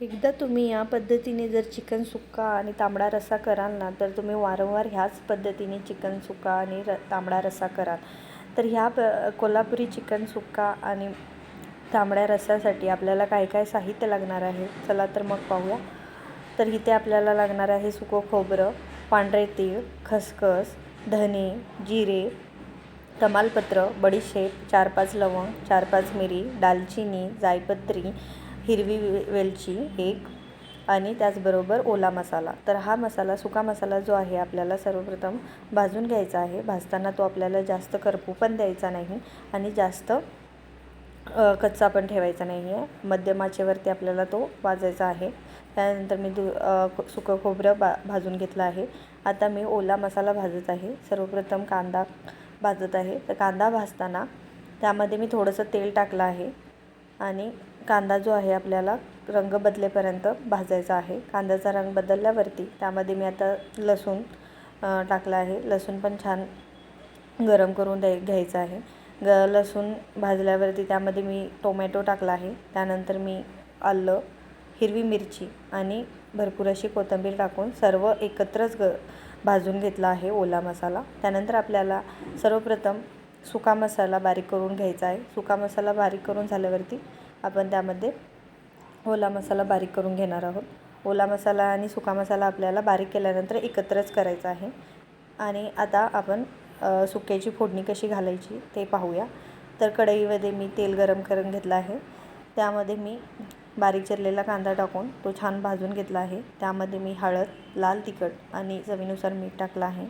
एकदा तुम्ही या पद्धतीने जर चिकन सुक्का आणि तांबडा रस्सा कराल ना तर तुम्ही वारंवार ह्याच पद्धतीने चिकन सुक्का आणि र तांबडा रस्सा कराल. तर ह्या प कोल्हापुरी चिकन सुक्का आणि तांबड्या रस्स्यासाठी आपल्याला काय काय साहित्य लागणार आहे? चला तर मग पाहूया. तर इथे आपल्याला लागणार आहे सुकं खोबरं पांढरे तीळ खसखस धने जिरे तमालपत्र बडीशेप चार पाच लवंग चार पाच मिरी दालचिनी जायपत्री हिरवी वेलची एक आणि त्याचबरोबर ओला मसाला. तर हा मसाला सुका मसाला जो आहे आपल्याला सर्वप्रथम भाजून घ्यायचा आहे. भाजताना तो आपल्याला जास्त करपू पण द्यायचा नाही आणि जास्त कच्चा पण ठेवायचा नाही. आहे मध्यमाचेवरती आपल्याला तो भाजायचा आहे. त्यानंतर मी दु सुकं खोबरं बा भाजून घेतलं आहे. आता मी ओला मसाला भाजत आहे. सर्वप्रथम कांदा भाजत आहे. तर कांदा भाजताना त्यामध्ये मी थोडंसं तेल टाकलं आहे. आणि कांदा जो आहे आपल्याला रंग बदलेपर्यंत भाजायचा आहे. कांद्याचा रंग बदलल्यावरती त्यामध्ये मी आता लसूण टाकला आहे. लसूण पण छान गरम करून द्याय घ्यायचं आहे. ग लसूण भाजल्यावरती त्यामध्ये मी टोमॅटो टाकला आहे. त्यानंतर मी आलं हिरवी मिरची आणि भरपूर अशी कोथिंबीर टाकून सर्व एकत्रच ग भाजून घेतला आहे ओला मसाला. त्यानंतर आपल्याला सर्वप्रथम सुका मसाला बारीक करून घ्यायचा आहे. सुका मसाला बारीक करून झाल्यावरती आपण त्यामध्ये ओला मसाला बारीक करून घेणार आहोत. ओला मसाला आणि सुका मसाला आपल्याला बारीक केल्यानंतर एकत्रच करायचा आहे. आणि आता आपण सुक्याची फोडणी कशी घालायची ते पाहूया. तर कढईमध्ये मी तेल गरम करून घेतलं आहे. त्यामध्ये मी बारीक चिरलेला कांदा टाकून तो छान भाजून घेतला आहे. त्यामध्ये मी हळद लाल तिखट आणि चवीनुसार मीठ टाकलं आहे.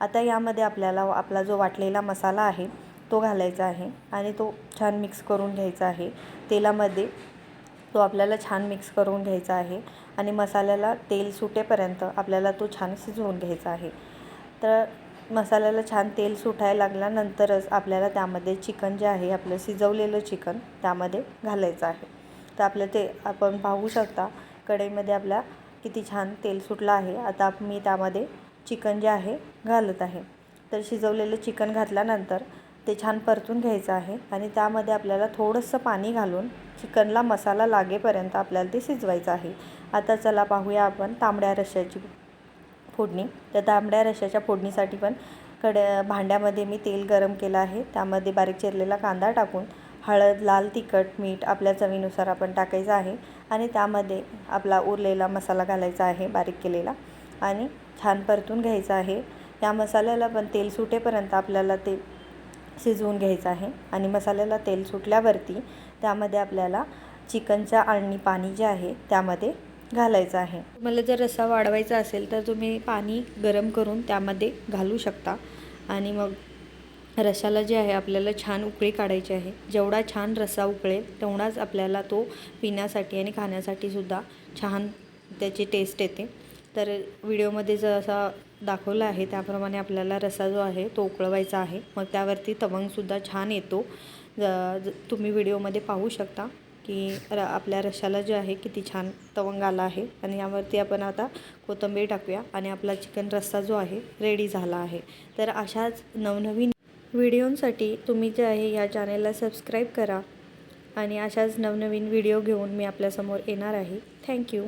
आता यामध्ये आपल्याला आपला जो वाटलेला मसाला आहे तो घालायचा आहे आणि तो छान मिक्स करून घ्यायचा आहे. तेलामध्ये तो आपल्याला छान मिक्स करून घ्यायचा आहे आणि मसाल्याला तेल सुटेपर्यंत आपल्याला तो छान शिजवून घ्यायचा आहे. तर मसाल्याला छान तेल सुटायला लागल्यानंतरच आपल्याला त्यामध्ये चिकन जे आहे आपलं शिजवलेलं चिकन त्यामध्ये घालायचं आहे. तर आपलं ते आपण पाहू शकता कढईमध्ये आपल्या किती छान तेल सुटलं आहे. आता मी त्यामध्ये चिकन जे आहे घालत आहे. तर शिजवलेलं चिकन घातल्यानंतर ते छान परतून घ्यायचं आहे आणि त्यामध्ये आपल्याला थोडंसं पाणी घालून चिकनला मसाला लागेपर्यंत आपल्याला ते शिजवायचं आहे. आता चला पाहूया आपण तांबड्या रश्श्याची फोडणी. तर तांबड्या रश्श्याच्या फोडणीसाठी पण कड भांड्यामध्ये मी तेल गरम केलं आहे. त्यामध्ये बारीक चिरलेला कांदा टाकून हळद लाल तिखट मीठ आपल्या चवीनुसार आपण टाकायचं आहे आणि त्यामध्ये आपला उरलेला मसाला घालायचा आहे बारीक केलेला. आणि छान परतून घ्यायचं आहे. या मसाल्याला पण तेल सुटेपर्यंत आपल्याला ते शिजवून घ्यायचं आहे. आणि मसाल्याला तेल सुटल्यावरती त्यामध्ये आपल्याला चिकनच्या आणि पाणी जे आहे त्यामध्ये घालायचं आहे. तुम्हाला जर रस्सा वाढवायचा असेल तर तुम्ही पाणी गरम करून त्यामध्ये घालू शकता. आणि मग रशाला जे आहे आपल्याला छान उकळी काढायची आहे. जेवढा छान रस्सा उकळेल तेवढाच आपल्याला तो पिण्यासाठी आणि खाण्यासाठी सुद्धा छान त्याची टेस्ट येते. तर व्हिडिओमध्ये जसा दाखवला आहे त्याप्रमाणे आपल्याला रस्सा जो आहे तो उकळवायचा आहे. मग त्यावरती तवंगसुद्धा छान येतो. ज तुम्ही व्हिडिओमध्ये पाहू शकता की र आपल्या रशाला जे आहे किती छान तवंग आला आहे. आणि यावरती आपण आता कोथिंबीर टाकूया आणि आपला चिकन रस्सा जो आहे रेडी झाला आहे. तर अशाच नवनवीन व्हिडिओंसाठी तुम्ही जे आहे या चॅनेलला सबस्क्राईब करा. आणि अशाच नवनवीन व्हिडिओ घेऊन मी आपल्यासमोर येणार आहे. थँक्यू